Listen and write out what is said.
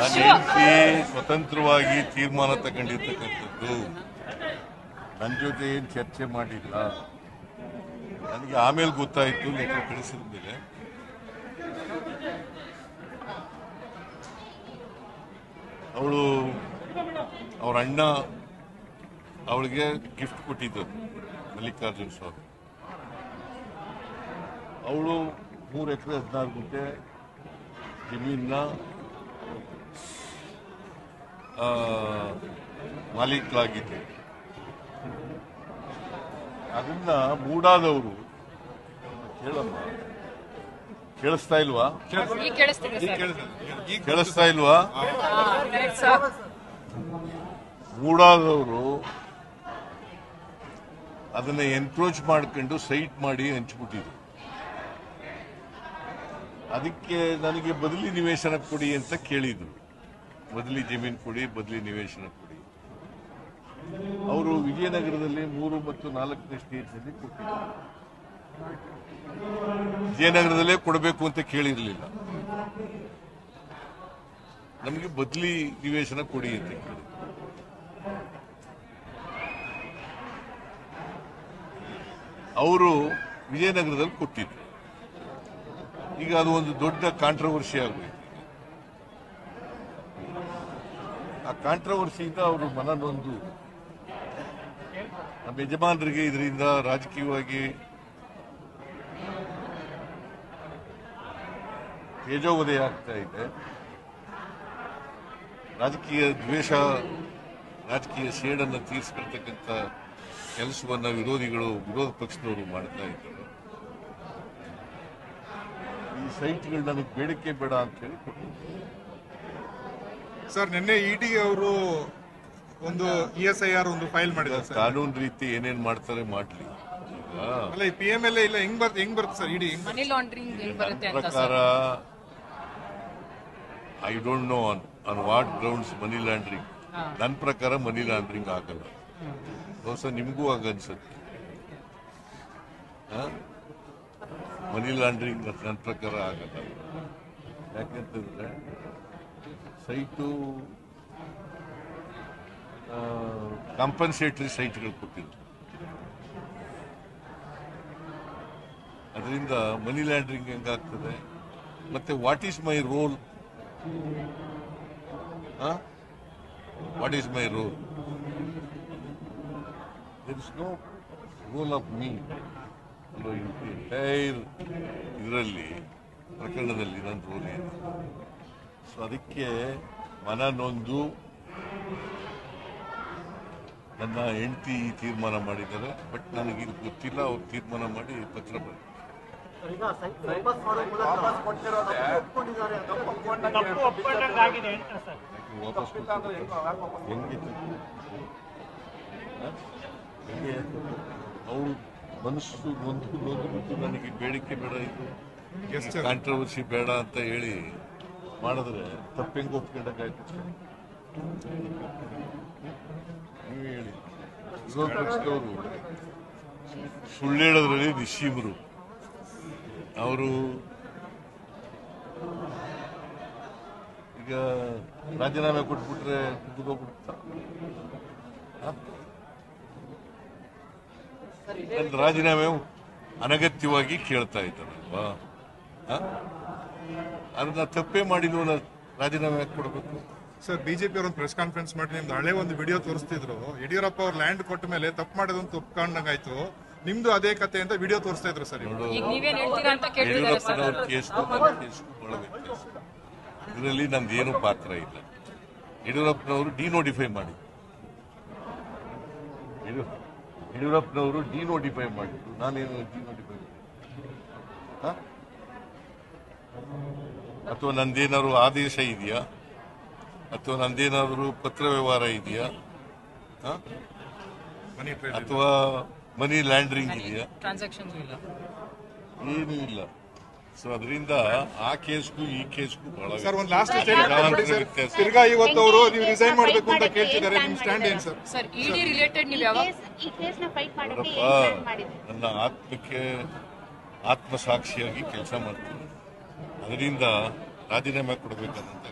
ನನ್ನ ಹೆಂಡತಿ ಸ್ವತಂತ್ರವಾಗಿ ತೀರ್ಮಾನ ತಗೊಂಡಿರ್ತಕ್ಕಂಥದ್ದು. ನನ್ನ ಜೊತೆ ಏನು ಚರ್ಚೆ ಮಾಡಿಲ್ಲ. ನನಗೆ ಆಮೇಲೆ ಗೊತ್ತಾಯ್ತು ಲೆಕ್ಕ ಕಳಿಸಿದ ಮೇಲೆ. ಅವಳು ಅವ್ರ ಅಣ್ಣ ಅವಳಿಗೆ ಗಿಫ್ಟ್ ಕೊಟ್ಟಿದ್ದರು ಮಲ್ಲಿಕಾರ್ಜುನ್ ಸ್ವಾಮಿ. ಅವಳು ಮೂರು ಎಕರೆ ಹದಿನಾರು ಗುಂಟೆ ಜಮೀನ ಮಾಲೀಕರಾಗಿದ್ದೆ. ಅದನ್ನ ಮೂಡಾದವರು ಕೇಳಮ್ಮ. ಕೇಳಿಸ್ತಾ ಇಲ್ವಾ. ಕೇಳಿಸ್ತಾ ಇಲ್ವಾ? ಮೂಡಾದವರು ಅದನ್ನ ಎನ್ಕ್ರೋಚ್ ಮಾಡ್ಕೊಂಡು ಸೈಟ್ ಮಾಡಿ ಹಂಚ್ಬಿಟ್ಟಿದ್ರು. ಅದಕ್ಕೆ ನನಗೆ ಬದಲಿ ನಿವೇಶನ ಕೊಡಿ ಅಂತ ಕೇಳಿದ್ರು. ಬದಲಿ ಜಮೀನು ಕೊಡಿ, ಬದಲಿ ನಿವೇಶನ ಕೊಡಿ. ಅವರು ವಿಜಯನಗರದಲ್ಲಿ ಮೂರು ಮತ್ತು ನಾಲ್ಕನೇ ಸ್ಟೇಜ್ನಲ್ಲಿ ಕೊಟ್ಟಿದ್ದರು. ವಿಜಯನಗರದಲ್ಲೇ ಕೊಡಬೇಕು ಅಂತ ಕೇಳಿರಲಿಲ್ಲ. ನಮಗೆ ಬದಲಿ ನಿವೇಶನ ಕೊಡಿ ಅಂತ ಕೇಳಿ ಅವರು ವಿಜಯನಗರದಲ್ಲಿ ಕೊಟ್ಟಿದ್ರು. ಈಗ ಅದು ಒಂದು ದೊಡ್ಡ ಕಾಂಟ್ರವರ್ಸಿ ಆಗಬೇಕು ಆ ಕಾಂಟ್ರವರ್ಸಿಯಿಂದ ಅವರು ಮನನೊಂದು. ನಮ್ಮ ಯಜಮಾನರಿಗೆ ಇದರಿಂದ ರಾಜಕೀಯವಾಗಿ ತೇಜೋವಧೆ ಆಗ್ತಾ ಇದೆ. ರಾಜಕೀಯ ದ್ವೇಷ, ರಾಜಕೀಯ ಸೇಡನ್ನು ತೀರಿಸ್ಕೊಳ್ತಕ್ಕಂಥ ಕೆಲಸವನ್ನು ವಿರೋಧಿಗಳು, ವಿರೋಧ ಪಕ್ಷದವರು ಮಾಡ್ತಾ ಇದ್ದಾರೆ. ಸೈಟ್ಗಳು ನನಗೆ ಬೇಡಿಕೆ ಬೇಡ ಅಂತ ಹೇಳಿ ಸರ್ ನಿನ್ನೆ ಇಡಿ ಅವರು ಒಂದು ಇ ಎಸ್ ಐ ಆರ್ ಒಂದು ಫೈಲ್ ಮಾಡಿದ್ದಾರೆ ಸರ್. ಕಾನೂನು ರೀತಿ ಏನೇನ್ ಮಾಡ್ತಾರೆ ಮಾಡ್ಲಿ. ಅಲ್ಲ ಈ ಪಿ ಎಂ ಎಲ್ ಇಲ್ಲ ಹೆಂಗ್ ಬರ್ತ ಹೆಂಗ್ ಬರುತ್ತೆ ಸರ್ ಇಡಿ ಹೆಂಗ್ ಮನಿ ಲಾಂಡ್ರಿಂಗ್ ಹೆಂಗ್ ಬರುತ್ತೆ ಅಂತ ಪ್ರಕಾರ sir. I don't know on on what grounds money laundering ನನ್ನ ಪ್ರಕಾರ ಮನಿ ಲಾಂಡ್ರಿಂಗ್ ಆಗಲ್ಲ. ಬಹುಶಃ ನಿಮಗೂ ಆಗನ್ಸುತ್ತೆ ಮನಿ ಲಾಂಡ್ರಿಂಗ್ ನನ್ನ ಪ್ರಕಾರ ಆಗಲ್ಲ. ಯಾಕೆಂತಂದ್ರೆ ಸೈಟು ಕಾಂಪನ್ಸೇಟರಿ ಸೈಟ್ಗಳು ಕೊಟ್ಟಿದ್ರು. ಅದರಿಂದ ಮನಿ ಲ್ಯಾಂಡ್ರಿಂಗ್ ಹೆಂಗಾಗ್ತದೆ? ಮತ್ತೆ what is my role what is my role there is no role of me entire ಇದರಲ್ಲಿ ಪ್ರಕರಣದಲ್ಲಿ ನನ್ನ ರೋಲ್ ಏನು ಸೊ ಅದಕ್ಕೆ ಮನ ನೊಂದು ನನ್ನ ಹೆಂಡತಿ ಈ ತೀರ್ಮಾನ ಮಾಡಿದ್ದಾರೆ ಬಟ್ ನನಗೆ ಇದು ಗೊತ್ತಿಲ್ಲ ಅವ್ರು ತೀರ್ಮಾನ ಮಾಡಿ ಪತ್ರ ಬರೆದು ವಾಪಸ್ ಮೂಲಕ ಮನಸ್ಸು ನೊಂದ್ಬಿಟ್ಟು ನನಗೆ ಬೇಡಿಕೆ ಬೇಡ ಇದು. ಕಾಂಟ್ರವರ್ಸಿ ಬೇಡ ಅಂತ ಹೇಳಿ ಮಾಡಿದ್ರೆ ತಪ್ಪೆಂಗೆ ಒಪ್ಕೊಂಡಾಯ್ತು ನೀವೇ ಹೇಳಿ. ವಿರೋಧ ಪಕ್ಷದವರು ಸುಳ್ಳು ಹೇಳೋದ್ರಲ್ಲಿ ನಿಶೀಮರು ಅವರು ಈಗ ರಾಜೀನಾಮೆ ಕೊಟ್ಬಿಟ್ರೆ ಮುಗಿದೋಗ್ಬಿಡ್ತಾ ನನ್ನ ರಾಜೀನಾಮೆ ಅನಗತ್ಯವಾಗಿ ಕೇಳ್ತಾ ಇದ್ದಾರಲ್ವಾ ಆ? ಅದನ್ನ ತಪ್ಪೇ ಮಾಡಿದ್ವು ರಾಜೀನಾಮೆ ಯಾಕೆ ಕೊಡಬೇಕು ಸರ್ ಬಿಜೆಪಿ ಅವರು ಒಂದು ಪ್ರೆಸ್ ಕಾನ್ಫರೆನ್ಸ್ ಮಾಡಿ ನಿಮ್ದು ಹಳೆ ಒಂದು ವಿಡಿಯೋ ತೋರಿಸ್ತಿದ್ರು. ಯಡಿಯೂರಪ್ಪ ಅವ್ರು ಲ್ಯಾಂಡ್ ಕೊಟ್ಟ ಮೇಲೆ ತಪ್ಪು ಮಾಡೋದಂತ ಒಪ್ಕೊಂಡಂಗಾಯ್ತು. ನಿಮ್ದು ಅದೇ ಕತೆ ಅಂತ ವಿಡಿಯೋ ತೋರಿಸ್ತಾ ಇದ್ರು ಸರ್ ಏನು ಯಡಿಯೂರಪ್ಪನವ್ರ ಇದರಲ್ಲಿ ನಂದೇನು ಪಾತ್ರ ಇಲ್ಲ. ಯಡಿಯೂರಪ್ಪನವರು ಡಿನೋಟಿಫೈ ಮಾಡಿ ಯಡಿಯೂರಪ್ಪನವರು ಡಿನೋಟಿಫೈ ಮಾಡಿದ್ರು. ನಾನೇನು ಡಿನೋಟಿಫೈ ಮಾಡಿ ಅಥವಾ ನಂದೇನಾದ್ರು ಆದೇಶ ಇದೆಯಾ? ಅಥವಾ ನಂದೇನಾದ್ರೂ ಪತ್ರ ವ್ಯವಹಾರ ಇದೆಯಾ? ಹ? ಮನಿ ಟ್ರೇಡ್ ಅಥವಾ ಮನಿ ಲ್ಯಾಂಡ್ರಿಂಗ್ ಇದೆಯಾ? ಏನೂ ಇಲ್ಲ. ಸೊ ಅದರಿಂದ ಆ ಕೇಸ್ಗೂ ಈ ಕೇಸ್ಗೂ ಬಹಳ ಸರ್ ಒಂದು ಲಾಸ್ಟ್ ವ್ಯತ್ಯಾಸ. ಸರ್ ತಿರ್ಗಾ ಇವತ್ತು ಅವರು ನೀವು ರಿಸೈನ್ ಮಾಡಬೇಕು ಅಂತ ಕೇಳ್ತಿದ್ದಾರೆ ನಿಮ್ ಸ್ಟ್ಯಾಂಡ್ ಏನ್ ಸರ್ ಸರ್ ಇಡಿ ರಿಲೇಟೆಡ್ ನೀವು ಈ ಕೇಸ್ನ ಫೈಟ್ ಮಾಡಕ್ಕೆ ಏನ್ ಪ್ಲಾನ್ ಮಾಡಿದ್ರಿ? ನನ್ನ ಆತ್ಮಕ್ಕೆ ಆತ್ಮಸಾಕ್ಷಿಯಾಗಿ ಕೆಲಸ ಮಾಡ್ತೀನಿ. ಅದರಿಂದ ರಾಜೀನಾಮೆ ಕೊಡಬೇಕಾದಂತ.